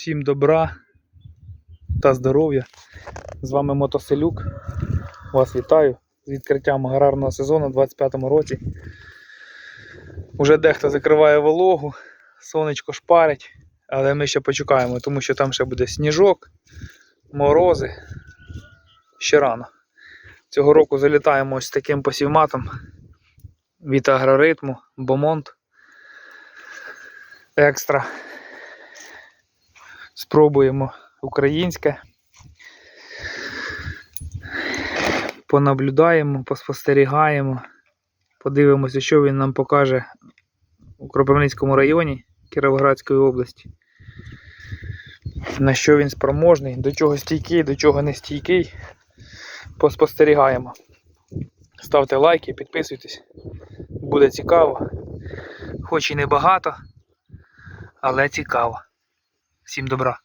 Всім добра та здоров'я. З вами Мотоселюк. Вас вітаю з відкриттям аграрного сезону у 2025 році. Уже дехто закриває вологу, сонечко шпарить, але ми ще почекаємо, тому що там ще буде сніжок, морози. Ще рано. Цього року залітаємо ось таким посівматом від агроритму, Бомонт. Екстра. Спробуємо українське. Понаблюдаємо, поспостерігаємо, подивимося, що він нам покаже у Кропивницькому районі Кіровоградської області. На що він спроможний, до чого стійкий, до чого не стійкий. Поспостерігаємо. Ставте лайки, підписуйтесь. Буде цікаво. Хоч і не багато, але цікаво. Всім добра.